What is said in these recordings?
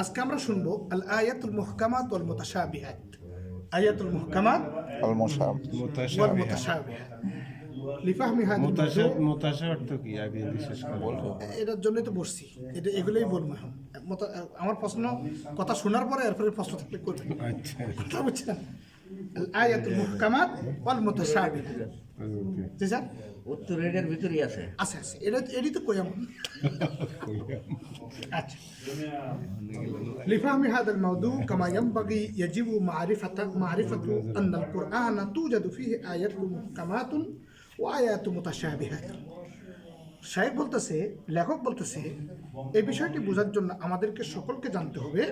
আজকে আমরা শুনব আল আয়াতুল মুহকামাত ওয়াল মুতাশাবিহাত। আয়াতুল মুহকামাত ওয়াল মুতাশাবিহাত। লিফাহমি হাদিস মুতাশাব মুতাশা অর্থ এটার জন্যই তো বসছি এটা এগুলোই বলব এখন। আমার প্রশ্ন কথা শোনার পরে এরপরে প্রশ্ন থাকলে করতে আচ্ছা। বুঝছেন? আয়াতুল মুহকামাত ওয়াল মুতাশাবিহাত ওকে জি স্যার উত্তর এটার ভিতরেই আছে আছে আছে এটা এটাই তো কই আমার আচ্ছা لفهم هذا الموضوع كما ينبغي يجب معرفة معرفة أن القرآن توجد فيه آيات محكمات وآيات متشابهات শাহেক বলতেছে লেখক বলতেছে এই বিষয়টি বোঝার জন্য আমাদেরকে সকলকে জানতে হবে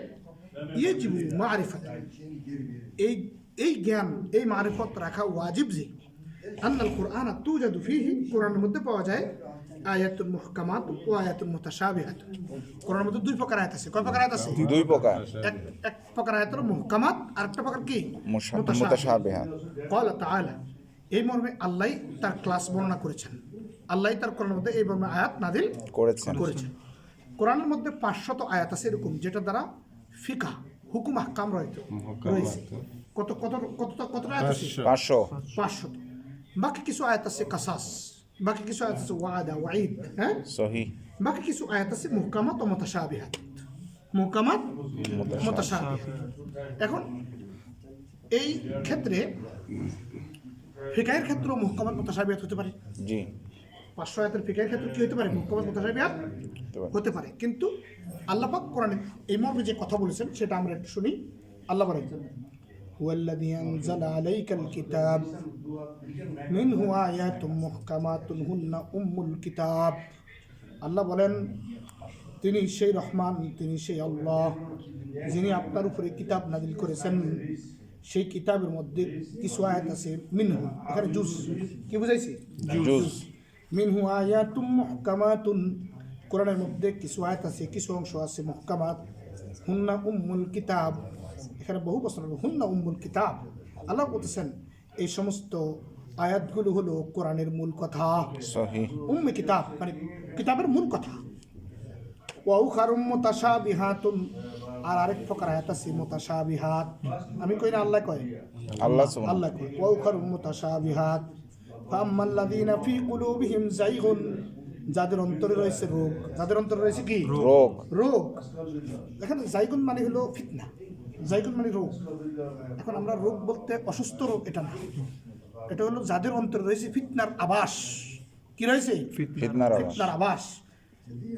ইয়ে জীবু মারিফত এই এই জ্ঞান এই মারিফত রাখা ওয়াজিব যে। আন্নাল কোরআন তুজাদু ফিহি কোরআনের মধ্যে পাওয়া যায় আয়াতুল মুহকামাত ও আয়াতুল মুতাশাবিহাত। কোরআনের মধ্যে দুই প্রকার আয়াত আছে। কয় প্রকার আয়াত আছে? দুই প্রকার। এক এক প্রকার আয়াত হলো মুহকামাত আর একটা প্রকার কি। মুতাশাবিহাত। ক্বালা তাআলা এই মর্মে আল্লাহ তার ক্লাস বর্ণনা করেছেন। আল্লাহ তার কোরআনের মধ্যে এই মর্মে আয়াত নাদিল করেছেন। করেছেন। কোরআনের মধ্যে পাঁচশত আয়াত আছে এরকম যেটা দ্বারা ফিকা হুকুম হাক্কাম রয়েছে। রয়েছে। কত কত কত কতটা আয়াত আছে? পাঁচশো। পাঁচশত বাকি কিছু আয়াত আছে কাসাস। বাকি কিছু আয়াত আছে ওয়াদা ওয়াইদ হ্যাঁ? সহি। বাকি কিছু আয়াত আছে মুহকামাত ও মুতাশাবিহাত। মুহকামাত মুতাশাবিহাত। এখন এই ক্ষেত্রে ফিকাহের ক্ষেত্রেও মুহকামাত মুতাশাবিহাত হতে পারে। জি। পাঁচশো আয়াতের ফিকাহের ক্ষেত্রে কি হতে পারে? মুহকামাত মুতাশাবিহাত? হতে পারে। হতে পারে কিন্তু আল্লাহ পাক কোরআনে এই মর্মে যে কথা বলেছেন সেটা আমরা একটু শুনি আল্লাহ বলেন هو الذي أنزل عليك الكتاب منه آيات محكمات هن أم الكتاب আল্লাহ বলেন তিনি সেই রহমান তিনি সেই আল্লাহ যিনি আপনার উপরে কিতাব নাজিল করেছেন সেই কিতাবের মধ্যে কিছু আয়াত আছে মিনহু এখানে জুস কি বুঝাইছি জুস মিনহু আয়াতুম মুহকামাতুন কোরআনের মধ্যে কিছু আয়াত আছে কিছু অংশ আছে মুহকামাত। হুন্না উম্মুল কিতাব। এখানে বহু প্রশ্ন হুন্না উম্মুল কিতাব। আল্লাহ বলতেছেন এই সমস্ত আয়াতগুলো হলো কোরআনের মূল কথা। উম্মে কিতাব মানে কিতাবের মূল কথা। ওয়াউ খারুম মুতাশাবিহাতুন। আর আরেক প্রকার আয়াত আছে মুতাশাবিহাত। আমি কই না আল্লাহ কয়? আল্লাহ আল্লাহ কয়। ওয়াউ খারুম মুতাশাবিহাত। ফাম্মাল লাযিনা ফি কুলুবিহিম যায়গুন যাদের অন্তরে রয়েছে রোগ যাদের অন্তরে রয়েছে কি রোগ রোগ এখানে জাইগুন মানে হলো ফিতনা জাইগুন মানে রোগ এখন আমরা রোগ বলতে অসুস্থ রোগ এটা না এটা হলো যাদের অন্তরে রয়েছে ফিতনার আবাস কি রয়েছে ফিতনার আওয়াজ ফিতনার আবাস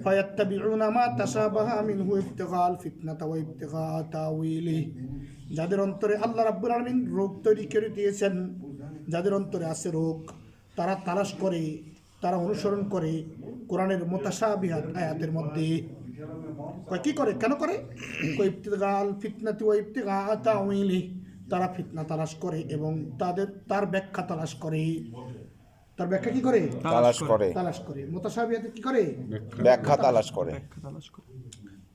فيتبعون ما تشابه منه ابتغاء الفتنة وابتغاء تاويله যাদের অন্তরে আল্লাহ রাব্বুল আলামিন রোগ তৈরি করে দিয়েছেন যাদের অন্তরে আছে রোগ তারা তালাশ করে তারা অনুসরণ করে কোরআনের মোতাসাবিহাত আয়াতের মধ্যে। কয় কি করে? কেন করে? ফিতনাতি তাউইলি। তারা ফিতনা তালাশ করে এবং তাদের তার ব্যাখ্যা তালাশ করে। তার ব্যাখ্যা কি করে? তালাশ করে। তালাশ করে। মোতাসাবিহাতে কি করে? ব্যাখ্যা তালাশ করে।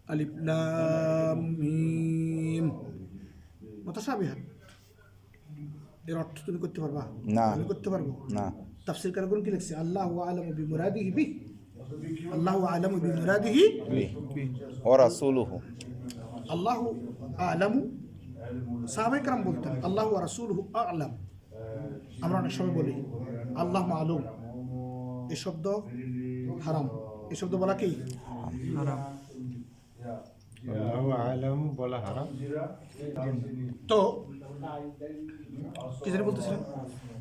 আলিফ লাম মিম। মুতাশাবিহাত এর অর্থ তুমি করতে পারবা? না। আমি করতে পারব? না। তাফসীর কারগুন কি লিখছে আল্লাহু আলামু বিমুরাদিহি বি আল্লাহু আলামু বিমুরাদিহি ও রাসূলুহু আল্লাহু আলামু সাহাবায়ে کرام বলতেন আল্লাহু ওয়া রাসূলুহু আ'লাম আমরা অনেক সময় বলি আল্লাহ মালুম এই শব্দ হারাম এই শব্দ বলা কি আল্লাহু আলাম বলা হারাম তো কি জানি বলতেছিলেন মোতাশাবিহরা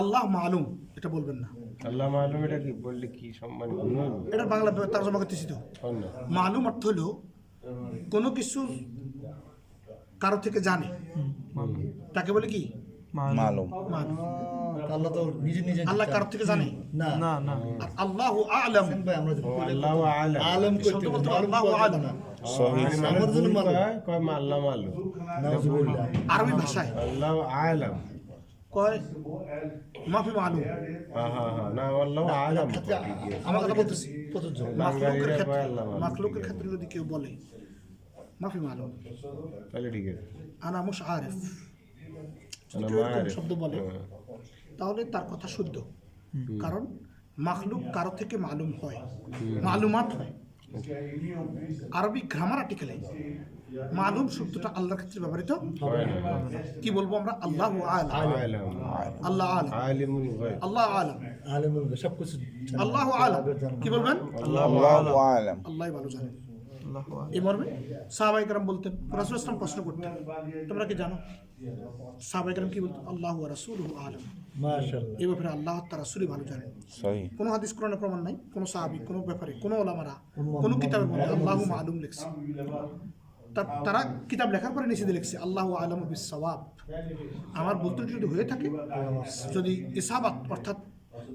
আল্লাহ মালুম এটা বলবেন না। আল্লাহ মালুম এটা কি বললে কি সম্মান এটার বাংলা তর্জমা করতেছি তো। মালুম অর্থ হলো কোনো কিছু কারও থেকে জানে। তাকে বলে কি? মালুম। আল্লাহ তো নিজে নিজে আল্লাহ কারও থেকে জানে? না। না না। আল্লাহ আলম। আল্লাহু আলাম। আলম করতে আল্লাহু আলাম। আরবি ভাষায়। আল্লাহু আলাম। কয় মাফি মালুম হ্যাঁ হ্যাঁ হ্যাঁ না আল্লাহু আলাম আমার কথা বলতেছি প্রযোজ্য মাখলুকের ক্ষেত্রে যদি কেউ বলে মাফি মালুম তাহলে ঠিক আছে আনা মুশ আরেফ। শব্দ বলে হ্যাঁ। তাহলে তার কথা শুদ্ধ কারণ মাখলুক কারও থেকে মালুম হয় মালুমাত হয় আরবি গ্রামার আর্টিকেলে মালুম শব্দটা আল্লাহর ক্ষেত্রে ব্যবহৃত কি বলব আমরা? আল্লাহ আলাম। আলাম। আল্লাহ আলাম। আল্লাহ আলাম। আলেমুল সব কিছু আল্লাহ আলাম। কি বলবেন? আল্লাহু আলাম। আল্লাহ ভালো জানেন এই মর্মে সাহাবাই কালাম বলতেন রাসুল ইসলাম প্রশ্ন করতেন তোমরা কি জানো? সাহাবাই কালাম কি বলতেন আল্লাহ রাসুল আলম। মাশাআল্লাহ। এই ব্যাপারে আল্লাহ তার রাসুলই ভালো জানেন কোনো হাদিস কোরআনে প্রমাণ নাই কোনো সাহাবি কোনো ব্যাপারে কোনো ওলামারা কোনো কিতাবের মধ্যে আল্লাহ মালুম লিখছে। তারা কিতাব লেখার পরে দিয়ে লিখছে আল্লাহ আলম বিসওয়াব আমার বলতে যদি হয়ে থাকে যদি ইসাবাত অর্থাৎ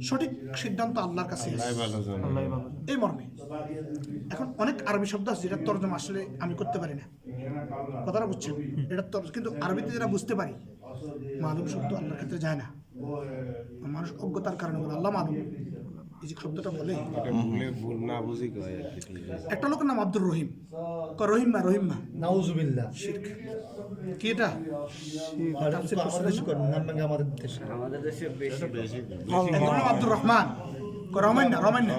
সঠিক সিদ্ধান্ত আল্লাহর কাছে। এই মর্মে। এখন অনেক আরবি শব্দ আছে যেটা তর্জমা আসলে আমি করতে পারি না। কথাটা বুঝছেন? এটা তর্জ কিন্তু আরবিতে যেটা বুঝতে পারি মালুম শব্দ আল্লাহর ক্ষেত্রে যায় না। মানুষ অজ্ঞতার কারণে বলে আল্লাহ মালুম। এই যে শব্দটা বলে ভুল না বুঝি একটা লোকের নাম আব্দুর রহিম। ক রহিম মা রহিম মা নাউজুবিল্লাহ কি এটা? আমাদের দেশে করেন, নাম ভাঙে আমাদের দেশে। বেশি বেশি আব্দুর রহমান। ক রহমান না রহমান না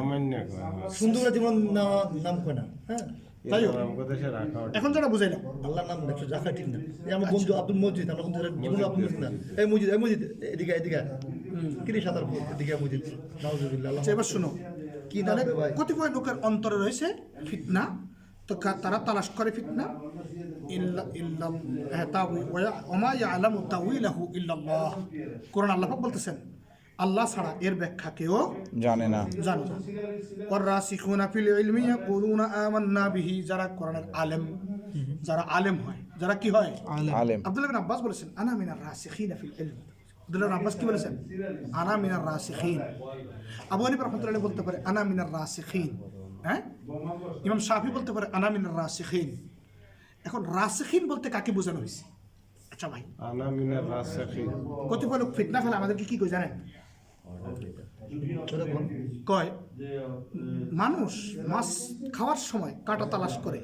সুন্দর জীবন না- নাম কয় না হ্যাঁ? তাই হোক। আমাদের দেশে রাখা ওটা এখন যেটা বুঝাইলাম। আল্লাহর নাম একটু রাখা ঠিক না। এই আমার বন্ধু আব্দুল মজিদ আমরা জীবনে আব্দুল না। এই মজিদ এই মজিদ এদিকে এদিকে আল্লাহ আচ্ছা এবার শুনো। কি কতিপয় লোকের অন্তরে রয়েছে ফিতনা তো তারা তালাশ করে ফিতনা? ইল্লা ইল্লা হ্যাঁ, তাউই- ওয়া- ওমা ইয়ালামু তাউইলাহু ইল্লাল্লাহ। কোরআন আল্লাহ বলতেছেন আল্লাহ ছাড়া এর ব্যাখ্যা কেউ জানে না। জানে না। ওয়ারাসিখুনা ফিল ইলমি ইয়াকুলুনা আমান্না বিহি। যারা কোরআনের আলেম যারা আলেম হয় যারা কি হয়? আলেম। আব্দুল্লাহ বিন আব্বাস বলেছেন আনা মিনার রাসিখিনা ফিল ইলম। আব্দুল্লাহ আব্বাস কি বলেছেন? আনা মিনার রাসিখিন। আবু হানিফা রাহমাতুল্লাহ বলতে পারে আনা মিনার রাসিখিন। হ্যাঁ? ইমাম শাফি বলতে পারে আনা মিনার রাসিখিন। এখন রাসিখিন বলতে কাকে বোঝানো হয়েছে? আচ্ছা ভাই। আনা মিনার রাসাখি কতিপয় লোক ফিতনা ফেলে আমাদেরকে কি কই জানেন? কয়? মানুষ মাছ খাওয়ার সময় কাটা তালাশ করে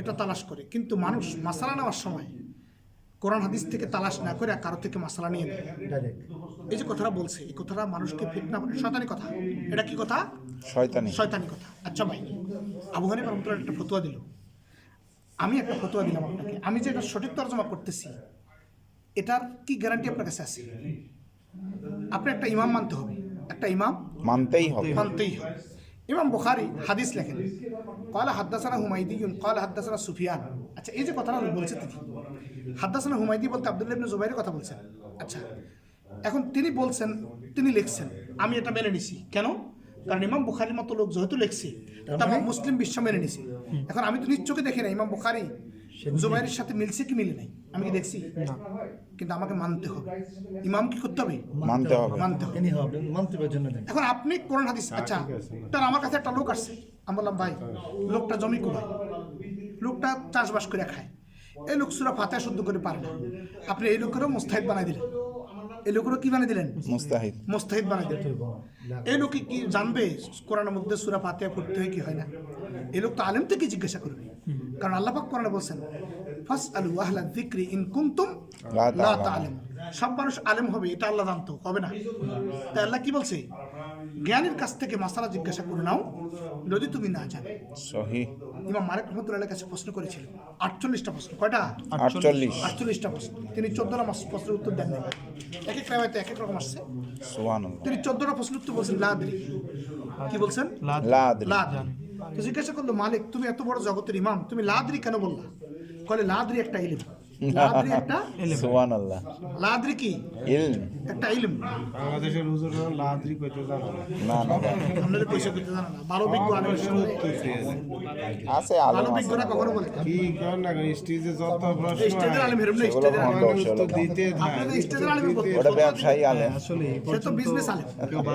এটা তালাশ করে। কিন্তু মানুষ মশালা নেওয়ার সময় কোরআন হাদিস থেকে তালাশ না করে কারও থেকে মশলা নিয়ে নেয়। এই যে কথাটা বলছে এই কথাটা মানুষকে ফিটনা মানে শয়তানি কথা। এটা কি কথা? শয়তানি। শয়তানি কথা। আচ্ছা ভাই আবু হানিফ রহমতুল্লাহ একটা ফতোয়া দিল। আমি একটা ফতোয়া দিলাম আপনাকে। আমি যে এটা সঠিক তর্জমা করতেছি এটার কি গ্যারান্টি আপনার কাছে আছে? আপনি একটা ইমাম মানতে হবে। একটা ইমাম মানতেই হবে। মানতেই হবে। ইমাম বুখারি হাদিস লেখেন কয়লা হাদ্দাসানা হুমাইদিউন কয়লা হাদ্দাসানা সুফিয়ান। আচ্ছা এই যে কথাটা বলছে তিনি হাদ্দাসানা হুমাইদি বলতে আব্দুল্লাহ ইবনে জুবাইরের কথা বলছেন। আচ্ছা এখন তিনি বলছেন তিনি লিখছেন। আমি এটা মেনে নিছি। কেন? কারণ ইমাম বুখারির মতো লোক যেহেতু লিখছে তারপর মুসলিম বিশ্ব মেনে নিছে। এখন আমি তো নিজ চোখে দেখি না ইমাম বুখারি জুবাইরের সাথে মিলছে কি মিলে নাই? আমি কি দেখছি? কিন্তু আমাকে মানতে হবে। ইমাম কি করতে হবে? মানতে হবে। মানতে হবে। তিনি হবে জন্য এখন আপনি কোরআন হাদিস আচ্ছা তার আমার কাছে একটা লোক আসছে। আমি বললাম ভাই লোকটা জমি কোবায় লোকটা চাষবাস করে খায়। এই লোক সুরা ফাতে শুদ্ধ করে পারে না। আপনি এই লোকেরও মুস্তাহিদ বানাই দিলেন। এই লোকেরও কি বানাই দিলেন? মুস্তাহিদ। মুস্তাহিদ বানাই দিলেন। এই লোকে কি জানবে কোরআনের মধ্যে সুরা ফাতে পড়তে হয় কি হয় না? এই লোক তো আলেম থেকে জিজ্ঞাসা করবে। কারণ আল্লাহ পাক কোরআনে বলছেন ফাস আলু আহলা যিকরি ইন কুনতুম লা। তা'লাম সব মানুষ আলেম হবে এটা আল্লাহ জানতো হবে না। তাই আল্লাহ কি বলছে? জ্ঞানীর কাছ থেকে মাসালা জিজ্ঞাসা করে নাও যদি তুমি না জানো। সহি। ইমাম মালিক রহমতুল্লাহ কাছে প্রশ্ন করেছিল আটচল্লিশটা প্রশ্ন কয়টা? আটচল্লিশ। আটচল্লিশটা প্রশ্ন। তিনি চোদ্দটা মাস প্রশ্নের উত্তর দেন এক এক রেওয়ায়তে এক এক রকম আসছে। তিনি চোদ্দটা প্রশ্নের উত্তর বলছেন লাদ্রি। কি বলছেন? তো জিজ্ঞাসা করল মালিক তুমি এত বড় জগতের ইমাম তুমি লাদ্রি কেন বললা? কলে লাদ্রি একটা ইলিম। লাদ্রি একটা? সুবহানাল্লাহ। লাদ্রি কি? ইলম। একটা ইলিম। বাংলাদেশের হুজুর লাদ্রি কইতে জানো না। না না আপনাদের পয়সা দিতে জানা না। ভালো বিজ্ঞ আলেমের সামনে আছে। ভালো বিজ্ঞরা কখনো বলে? কি কর না স্টেজে যত প্রশ্ন স্টেজের আলেম হেরম না স্টেজের আলেম। ভণ্ড উত্তর সেগুলো দিতে স্টেজের আলেম ওটা ব্যবসায়ী আলেম। আসলে সে তো বিজনেস আলেম।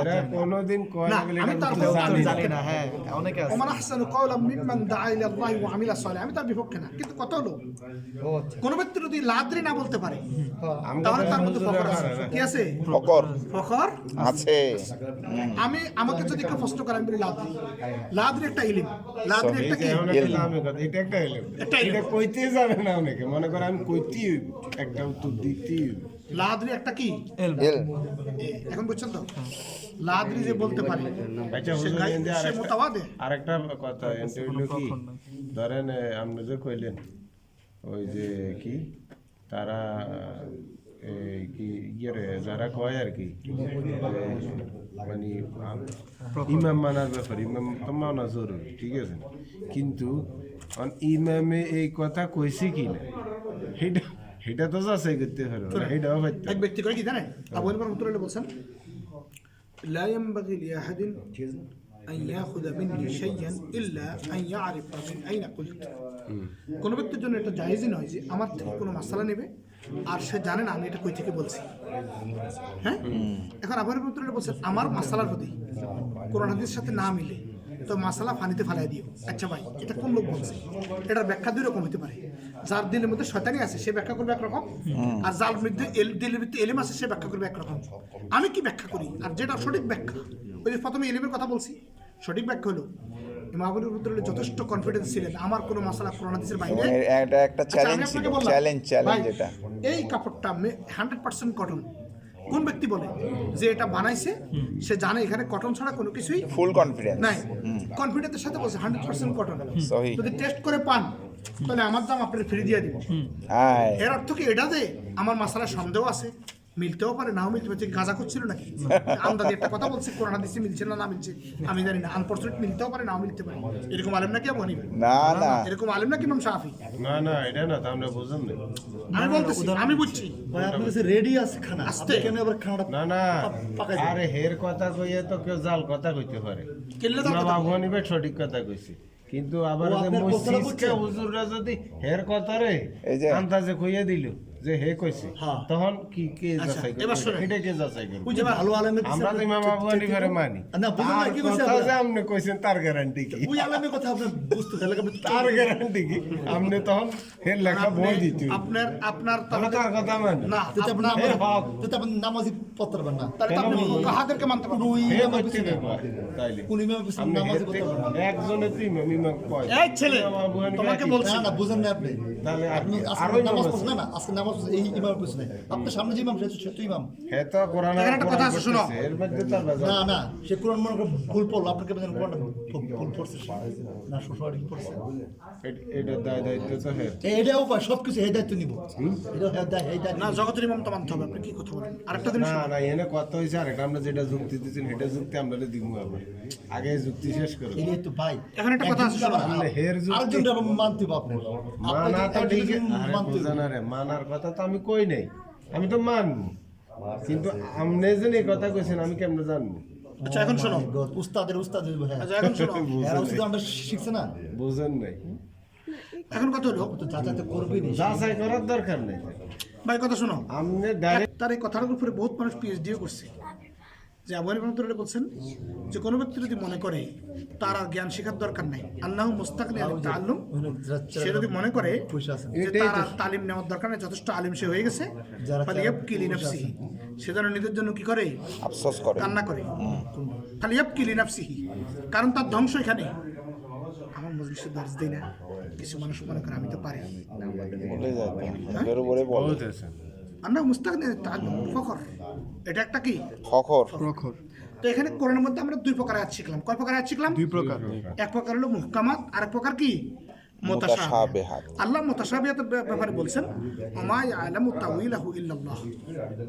এরা কোনোদিন কয় না, না আমি তার জানি না। হ্যাঁ অনেকে আছে। ওমান আহসানু কাওলাম মিম্মান দাআ ইলা আল্লাহি ওয়া আমিলা সালিহ। আমি তার বিপক্ষে না কিন্তু কত হলো ও আচ্ছা। কোন ব্যক্তি যদি লাদ্রি না বলতে পারে তাহলে তার মধ্যে ফখর আছে। কি আছে? ফকর ফখর আছে। আমি আমাকে যদি কেউ প্রশ্ন করে আমি বলি লাদ্রি। লাদ্রি একটা ইলিম। লাদ্রি একটা কি? এটা একটা এলেম। এটা কইতেই জানে না অনেকে। মনে করে আমি কইতেই হইব একটা উত্তর দিতেই হইব। লাদ্রি একটা কি? এল। এখন বুঝছেন তো? লাদ্রি যে বলতে পারে আচ্ছা আরেকটা মোতাবাদে। আরেকটা কথা ধরেন আপনি যে কইলেন ওই যে কি তারা এই কি ইয়ে রে যারা কয় আর কি এ, মানে ইমাম মানার ব্যাপার ইমাম তো মানা জরুরি ঠিক আছে কিন্তু অন ইমামে এই কথা কইছে কি না সেটা সেটা তো যাচাই করতে পারবো না সেটাও পারতে এক ব্যক্তি করে কি জানেন আবু হানিফা রাহমাতুল্লাহ বলছেন لا ينبغي لأحد أن يأخذ مني شيئا إلا أن يعرف من أين قلت কোনো ব্যক্তির জন্য এটা জায়েজই নয় যে আমার থেকে কোনো মশলা নেবে আর সে জানে না আমি এটা কই থেকে বলছি হ্যাঁ এখন আবার রহমতুল্লাহ বলছেন আমার মশলার প্রতি কোরআন হাদিসের সাথে না মিলে তো মশলা পানিতে ফেলাই দিও আচ্ছা ভাই এটা কোন লোক বলছে এটার ব্যাখ্যা দুই রকম হতে পারে যার দিলের মধ্যে শয়তানি আছে সে ব্যাখ্যা করবে একরকম আর যার মধ্যে এল- দিলের ভিতরে এলিম আছে সে ব্যাখ্যা করবে একরকম আমি কি ব্যাখ্যা করি আর যেটা সঠিক ব্যাখ্যা ওই যে প্রথমে এলিমের কথা বলছি সঠিক ব্যাখ্যা হলো ইমামুল রহমতুল্লাহ যথেষ্ট কনফিডেন্স ছিলেন। আমার কোনো মশলা কোরআন হাদিসের বাইরে। এটা একটা চ্যালেঞ্জ ছিল চ্যালেঞ্জ চ্যালেঞ্জ এটা এই কাপড়টা হান্ড্রেড পার্সেন্ট কটন কোন ব্যক্তি বলে যে এটা বানাইছে? সে জানে এখানে কটন ছাড়া কোনো কিছুই ফুল কনফিডেন্স নাই। কনফিডেন্সের সাথে বলছে হান্ড্রেড পার্সেন্ট কটন যদি টেস্ট করে পান তাহলে আমার দাম আপনার ফ্রি দিয়ে দিব। এর অর্থ কি? এটা যে আমার মশালা সন্দেহ আছে। মিলতেও পারে নাও মিলতে পারে। গাঁজা করছিল নাকি? আন্দাজে একটা কথা বলছি কোরআন হাদিসে মিলছে না না মিলছে? আমি জানি না আনফর্চুনেট মিলতেও পারে নাও মিলতে পারে। এরকম আলেম নাকি হানিফা? না না। এরকম আলেম নাকি ইমাম শাফি? না না এটা না তা আমরা বুঝুন না। আমি বলতেছি আমি বুঝছি। ভাই আপনার কাছে রেডি আছে খানা? আস্তে। কেন আবার খানাটা না না। আরে হের কথা কইয়ে তো কেউ জাল কথা কইতে পারে। কেল্লে দাও না বাবু হানিফে সঠিক কথা কইছে। কিন্তু আবার মসজিদকে হুজুররা যদি হের কথা রে এই যে- আন্দাজে কইয়ে দিল। যে হে কইছে হ্যাঁ। তখন কি কে আচ্ছা, যাচাই করবে? এটা কে যাচাই করবে? বুঝে বা- ভালো আলেমের আমরা তো ইমাম আবু হানিফারে মানি। না, বুঝুন না কি আপনারা? যে আপনি কইছেন তার গ্যারান্টি কি? ওই আলেমের কথা আপনার বুঝতে তাহলে আপনি তার গ্যারান্টি কি? আপনি তখন হের লেখা বই দিতে আপনার আপনার তার কথা মানি? না যদি আপনি হক। যদি আপনি নামাজি পত্র না। তাহলে আপনি কাহাদেরকে মানতে পারবেন ওই হে ইমামের পিছনে তাইলে। কোন ইমামের পিছনে আপনি নামাজি পত্র থেকে পারবেন না। একজনে তুই ইমাম ইমাম কয়? এই ছেলে তোমাকে বলছি। না বুঝেন না আপনি। তাহলে আপনি আজকে নামাজ নামাজ পড়ছেন না না আজকে নামাজ এই ইমামের পিছনে আপনার সামনে যে ইমাম সে সে তো ইমাম। হে তো কোরআন একটা কথা আছে, শোনো। এর মধ্যে তার না না সে কোরআন মনে করে ভুল পড়ল আপনাকে বলেন কোরআন ভুল ভুল পড়ছে না শ্বশুর কি পড়ছে। এটা দায় দায়িত্ব তো হে এই- এটাও সব কিছু এই নিব। এটা দায় এই দায়িত্ব না জগতের ইমাম তো মানতে হবে আপনি কি কথা বলেন? আরেকটা জিনিস না না এনে কথা আরেকটা আমরা যেটা যুক্তি দিচ্ছেন সেটা যুক্তি আমরা দিব আবার। আগে যুক্তি শেষ তো ভাই এখানে একটা কথা আছে, একজনকে আবার- হের যুক্তি- আরেকজনকে মানতে হবে আপনার মানা তো আপনাকে। ঠিক একজনকে আরে মানতে হবে। বুঝা না রে মানার কথা তো আমি কই নাই। আমি তো মানবো। কিন্তু আপনি যে এই কথা কইছেন আমি কেমনে জানব? আচ্ছা এখন শোনো। উস্তাদের উস্তাদ হ্যাঁ আচ্ছা এখন শোনো। এরা উস্তাদ আমরা শিখছে না। বুঝেন নাই। এখন কথা হলো। তো যাচাই তো করবেই নি। যাচাই করার দরকার নেই। ভাই কথা শোনো। ডাইরেক্ট তার এই কথাটার উপরে বহুত মানুষ পিএইচডিও করছে। যে আবু হানিফা রাহমাতুল্লাহ বলছেন যে কোনো ব্যক্তি যদি মনে করে তার আর জ্ঞান শেখার দরকার নাই আল্লাহ মুস্তাকনি আলিম সে যদি মনে করে যে তার আর তালিম নেওয়ার দরকার নেই যথেষ্ট আলিম সে হয়ে গেছে ফালিয়াব কিলি নাফসিহি সে যেন নিজের জন্য কি করে? আফসোস করে। কান্না করে। ফালিয়াব কিলি নাফসিহি কারণ তার ধ্বংস এখানে। আমার মজলিসে দর্জ দেয় না কিছু মানুষ মনে করে আমি তো পারি। বলে আল্লাহ মুস্তাকনি ফখর। এটা একটা কি? ফখর। তো এখানে কোরআনের মধ্যে আমরা দুই প্রকার আয়াত শিখলাম। কয় প্রকার আয়াত শিখলাম? দুই প্রকার। এক প্রকার হলো মুহকামাত আর এক প্রকার কি? মুতাশাবিহাত। আল্লাহ মুতাশাবিহাতের ব্যাপ- ব্যাপারে বলছেন ওমা ইয়ালামু তাউইলাহু ইল্লাল্লাহ।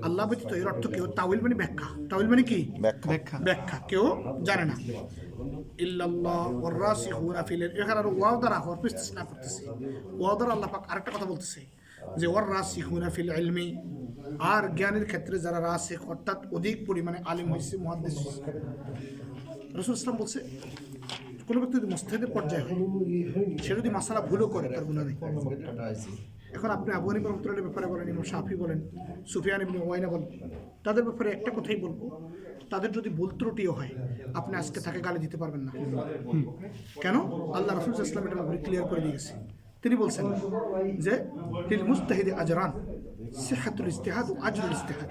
আল্লাহ ব্যতীত এর অর্থ কেউ তাউইল মানে ব্যাখ্যা। তাউইল মানে কি? ব্যাখ্যা। ব্যাখ্যা। কেউ জানে না। ইল্লাল্লাহ ওয়ার রাসিখুনা ফিল ইলম। এখানে আর ওয়াও দ্বারা হওয়ার ইস্তিসনা করতেছে। ওয়াও দ্বারা আল্লাহ পাক আরেকটা কথা বলতেছে। যে ওয়ার রাসিখুনা ফিল ইলমি, আর জ্ঞানের ক্ষেত্রে যারা রাসিখ, অর্থাৎ অধিক পরিমাণে আলিম হয়েছে হয়েছে রসুল ইসলাম বলছে, কোনো ব্যক্তি যদি মুস্তাহিদের পর্যায়ে হয়, সে যদি মাসালা ভুলও করে, তার গুণা নেই। এখন আপনি আবু হানিফা ব্যাপারে বলেন, ইমাম শাফি বলেন, সুফিয়ান ইবনে ওয়াইনা বলেন, তাদের ব্যাপারে একটা কথাই বলব, তাদের যদি ভুল ত্রুটিও হয়, আপনি আজকে তাকে গালি দিতে পারবেন না। কেন? আল্লাহ রসুল ইসলাম এটা ক্লিয়ার করে দিয়েছে। তিনি বলছেন যে লিল মুস্তাহিদে আজরান সিহাতুল ইস্তেহাদ ও আজরুল ইস্তেহাদ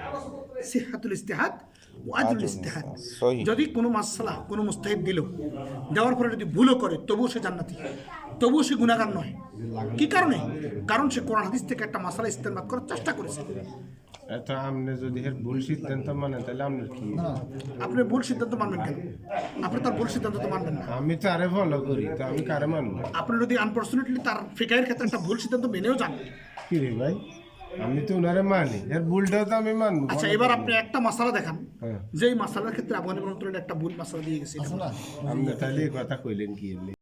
সিহাতুল ইস্তেহাদ ও আজরুল ইস্তেহাদ যদি কোনো মাসালা কোনো মুস্তাহিদ দিল দেওয়ার পরে যদি ভুলও করে তবুও সে জান্নাতি। তবুও সে গুণাগার নয়। কি কারণে? কারণ সে কোরআন হাদিস থেকে একটা মাসালা ইস্তেমাত করার চেষ্টা করেছে। এত আপনি যদি এর ভুল সিদ্ধান্ত মানেন তাহলে আপনার কি? আপনি ভুল সিদ্ধান্ত মানবেন কেন? আপনি তার ভুল সিদ্ধান্ত তো মানবেন না। আমি তারে ফলো করি তো আমি কারে মানবো? আপনি যদি আনফর্চুনেটলি তার ফিকাইয়ের ক্ষেত্রে একটা ভুল সিদ্ধান্ত মেনেও যান। কি রে ভাই? আমি তো ওনারে মানি এর ভুলটাও তো আমি মানবো আচ্ছা এবার আপনি একটা মশালা দেখান। হ্যাঁ। যেই মশালার ক্ষেত্রে আবহানী একটা ভুল মশালা দিয়ে গেছে আপনি তাহলে এই কথা কইলেন কি এমনি?